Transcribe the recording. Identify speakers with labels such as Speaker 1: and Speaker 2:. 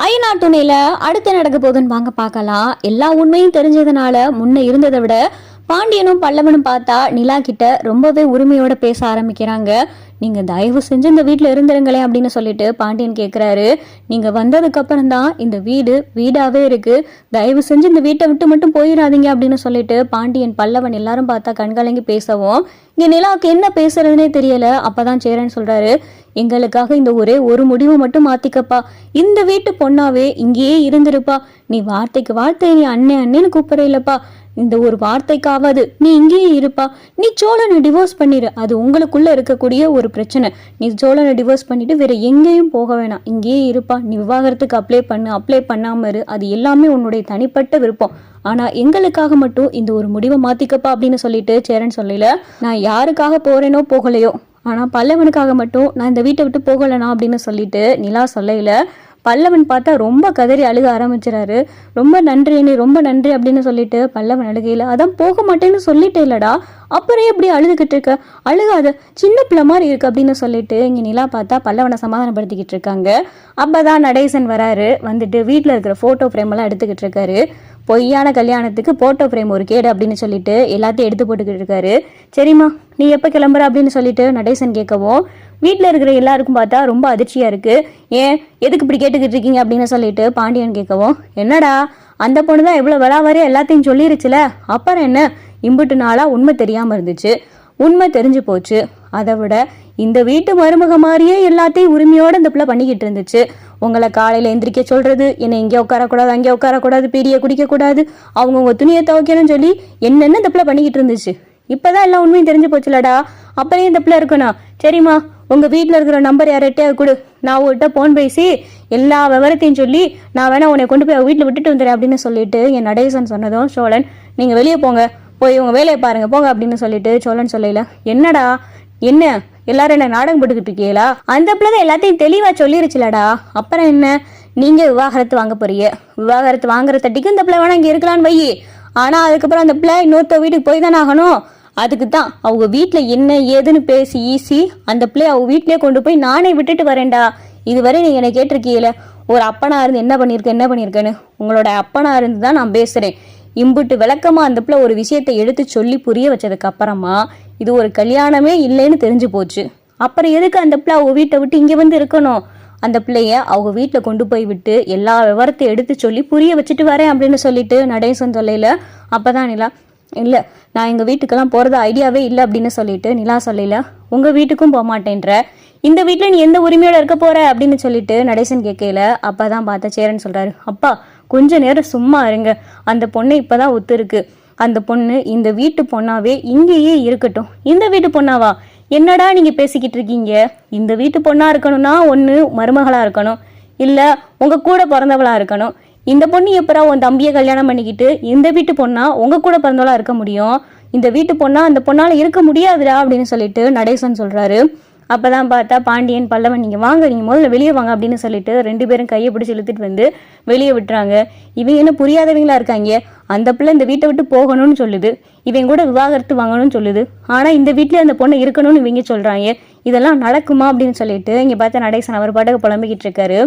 Speaker 1: ஐநா துணையில அடுத்து நடக்க போகுதுன்னு வாங்க பார்க்கலாம். எல்லா உண்மையும் தெரிஞ்சதுனால முன்ன இருந்ததை விட பாண்டியனும் பல்லவனும் பார்த்தா நிலா கிட்ட ரொம்பவே உரிமையோட பேச ஆரம்பிக்கிறாங்க. நீங்கள் தயவு செஞ்சு இந்த வீட்டில் இருந்துருங்களே அப்படின்னு சொல்லிட்டு பாண்டியன் கேட்குறாரு நீங்கள் வந்ததுக்கப்புறம் தான் இந்த வீடு வீடாகவே இருக்குது தயவு செஞ்சு இந்த வீட்டை விட்டு மட்டும் போயிடாதீங்க அப்படின்னு சொல்லிட்டு பாண்டியன் பல்லவன் எல்லாரும் பார்த்தா கண்கலங்கி பேசவும் இங்கே நிலாவுக்கு என்ன பேசுறதுனே தெரியல. அப்பதான் சேரன் சொல்றாரு எங்களுக்காக இந்த ஒரே ஒரு முடிவை மட்டும் மாத்திக்கப்பா. இந்த வீட்டு பொண்ணாவே இங்கேயே இருந்திருப்பா. நீ வார்த்தைக்கு வார்த்தை நீ அண்ணே அண்ணேன்னு கூப்பிட இல்லப்பா. இந்த ஒரு வார்த்தைக்காவது நீ இங்கேயே இருப்பா. நீ சோழனை டிவோர்ஸ் பண்ணிடு அது உங்களுக்குள்ள இருக்கக்கூடிய ஒரு பிரச்சனை. நீ சோழனை டிவோர்ஸ் பண்ணிட்டு வேற எங்கேயும் போக வேணாம். இங்கேயே இருப்பா. நீ விவாகரத்துக்கு அப்ளை பண்ணு. அப்ளை பண்ணாம இரு. அது எல்லாமே உன்னுடைய தனிப்பட்ட விருப்பம். ஆனா எங்களுக்காக மட்டும் இந்த ஒரு முடிவை மாத்திக்கப்பா அப்படின்னு சொல்லிட்டு சேரன் சொல்லல. நான் யாருக்காக போறேனோ போகலையோ. ஆனா பல்லவனுக்காக மட்டும் நான் இந்த வீட்டை விட்டு போகலனா அப்படின்னு சொல்லிட்டு நிலா சொல்லையில பல்லவன் பார்த்தா ரொம்ப கதறி அழுக ஆரம்பிச்சிறாரு. ரொம்ப நன்றி நீ ரொம்ப நன்றி அப்படின்னு சொல்லிட்டு பல்லவன் அழுகையில் அதான் போக மாட்டேன்னு சொல்லிட்டே இல்லடா அப்புறம் எப்படி அழுதுகிட்டு இருக்க? அழுகாத சின்ன பிள்ளை மாதிரி இருக்கு அப்படின்னு சொல்லிட்டு இங்கே நிலா பார்த்தா பல்லவனை சமாதானப்படுத்திக்கிட்டு இருக்காங்க. அப்போ தான் நடேசன் வராரு வந்துட்டு வீட்டில் இருக்கிற ஃபோட்டோ ஃப்ரேம் எல்லாம் எடுத்துக்கிட்டு இருக்காரு. பொய்யான கல்யாணத்துக்கு போட்டோ ஃப்ரேம் ஒரு கேடு அப்படின்னு சொல்லிட்டு எல்லாத்தையும் எடுத்து போட்டுக்கிட்டு இருக்காரு. சரிம்மா நீ எப்போ கிளம்புற அப்படின்னு சொல்லிட்டு நடேசன் கேட்கவும் வீட்டில் இருக்கிற எல்லாருக்கும் பார்த்தா ரொம்ப அதிர்ச்சியாக இருக்குது ஏன் எதுக்கு இப்படி கேட்டுக்கிட்டு இருக்கீங்க அப்படின்னு சொல்லிட்டு பாண்டியன் கேட்கவும் என்னடா அந்த பொண்ணு தான் எவ்வளோ விளாவாரே எல்லாத்தையும் சொல்லிருச்சுல அப்புறம் என்ன? இம்புட்டு நாளாக உண்மை தெரியாமல் இருந்துச்சு. உண்மை தெரிஞ்சு போச்சு. அதை விட இந்த வீட்டு மருமக மாதிரியே எல்லாத்தையும் உரிமையோடு இந்த பிள்ளை பண்ணிக்கிட்டு இருந்துச்சு. உங்களை காலையில் எந்திரிக்க சொல்கிறது என்னை இங்கே உட்காரக்கூடாது அங்கே உட்காரக்கூடாது பீடியை குடிக்கக்கூடாது அவங்கவுங்க துணியை துவைக்கணும்னு சொல்லி என்னென்ன தப்பில் பண்ணிக்கிட்டு இருந்துச்சு? இப்பதான் எல்லாம் உண்மையும் தெரிஞ்சு போச்சுலடா. அப்புறம் இந்த பிள்ளை இருக்கணும்? சரிம்மா உங்கள் வீட்டில் இருக்கிற நம்பர் யார்கிட்டயாவது கொடு. நான் உங்கள்கிட்ட ஃபோன் பேசி எல்லா விவரத்தையும் சொல்லி நான் வேணா உன்னை கொண்டு போய் வீட்டில் விட்டுட்டு வந்துடுறேன் அப்படின்னு சொல்லிட்டு என் நடேசன் சொன்னதும் சோழன் நீங்கள் வெளியே போங்க. போய் உங்கள் வேலையை பாருங்கள் போங்க அப்படின்னு சொல்லிட்டு சோழன் சொல்லல. என்னடா? என்ன? எல்லாரும் என்ன நாடகம் போட்டுக்கிட்டு இருக்கீங்களா? அந்த பிள்ளை தான் எல்லாத்தையும் தெளிவாக சொல்லிருச்சுலடா. அப்புறம் என்ன? நீங்கள் விவாகரத்து வாங்க போறீங்க. விவாகரத்து வாங்குற தட்டிக்கு இந்த பிள்ளை வேணா இங்கே இருக்கலாம்னு வை ஆனால் அதுக்கப்புறம் அந்த பிள்ளை இன்னொருத்த வீட்டுக்கு போய் தானே ஆகணும்? அதுக்கு தான் அவங்க வீட்டில் என்ன ஏதுன்னு பேசி ஈசி அந்த பிள்ளைய அவங்க வீட்டிலே கொண்டு போய் நானே விட்டுட்டு வரேன்டா. இதுவரை நீங்கள் என்னை கேட்டிருக்கீல ஒரு அப்பனா இருந்து என்ன பண்ணியிருக்கேன் என்ன பண்ணியிருக்கேன்னு? உங்களோட அப்பனா இருந்து தான் நான் பேசுகிறேன் இம்புட்டு விளக்கமாக அந்த பிள்ளை ஒரு விஷயத்தை எடுத்து சொல்லி புரிய வச்சதுக்கு அப்புறமா இது ஒரு கல்யாணமே இல்லைன்னு தெரிஞ்சு போச்சு. அப்புறம் எதுக்கு அந்த பிள்ளை அவங்க வீட்டை விட்டு இங்கே வந்து இருக்கணும்? அந்த பிள்ளைய அவங்க வீட்டில் கொண்டு போய் விட்டு எல்லா விவரத்தையும் எடுத்து சொல்லி புரிய வச்சுட்டு வரேன் அப்படின்னு சொல்லிட்டு நடேசன் தொல்லையில் அப்போ தான் நிலா இல்லை நான் எங்கள் வீட்டுக்கெல்லாம் போகிறது ஐடியாவே இல்லை அப்படின்னு சொல்லிட்டு நிலா சொல்லையில் உங்கள் வீட்டுக்கும் போக மாட்டேன்ற. இந்த வீட்டில் நீ எந்த உரிமையோட இருக்க போகிற அப்படின்னு சொல்லிட்டு நடேசன் கேட்கையில் அப்போ தான் பார்த்த சேரன் சொல்கிறாரு அப்பா கொஞ்ச நேரம் சும்மா இருங்க. அந்த பொண்ணு இப்போ தான் ஒத்துருக்கு அந்த பொண்ணு இந்த வீட்டு பொண்ணாவே இங்கேயே இருக்கட்டும். இந்த வீட்டு பொண்ணாவா? என்னடா நீங்கள் பேசிக்கிட்டு இருக்கீங்க? இந்த வீட்டு பொண்ணாக இருக்கணும்னா ஒன்று மருமகளாக இருக்கணும். இல்லை உங்கள் கூட பிறந்தவளாக இருக்கணும். இந்த பொண்ணு எப்பரா உன் தம்பியை கல்யாணம் பண்ணிக்கிட்டு இந்த வீட்டு பொண்ணா உங்க கூட பிறந்தவளா இருக்க முடியும்? இந்த வீட்டு பொண்ணா அந்த பொண்ணால் இருக்க முடியாதுடா அப்படின்னு சொல்லிட்டு நடேசன் சொல்கிறாரு அப்போ தான் பார்த்தா பாண்டியன் பல்லவன் நீங்கள் வாங்க நீங்கள் முதல்ல வெளியே வாங்க அப்படின்னு சொல்லிட்டு ரெண்டு பேரும் கையை பிடிச்சி இழுத்துட்டு வந்து வெளியே விட்டுறாங்க. இவங்க என்ன புரியாதவங்களா இருக்காங்க? அந்த பிள்ளை இந்த வீட்டை விட்டு போகணும்னு சொல்லுது. இவங்க கூட விவாகரத்து வாங்கணும்னு சொல்லுது. ஆனால் இந்த வீட்லயே அந்த பொண்ணு இருக்கணும்னு இவங்க சொல்கிறாங்க இதெல்லாம் நடக்குமா அப்படின்னு சொல்லிட்டு இங்கே பார்த்தா நடேசன் அவர் பாட்டுக்கு புலம்பிக்கிட்டு இருக்காரு.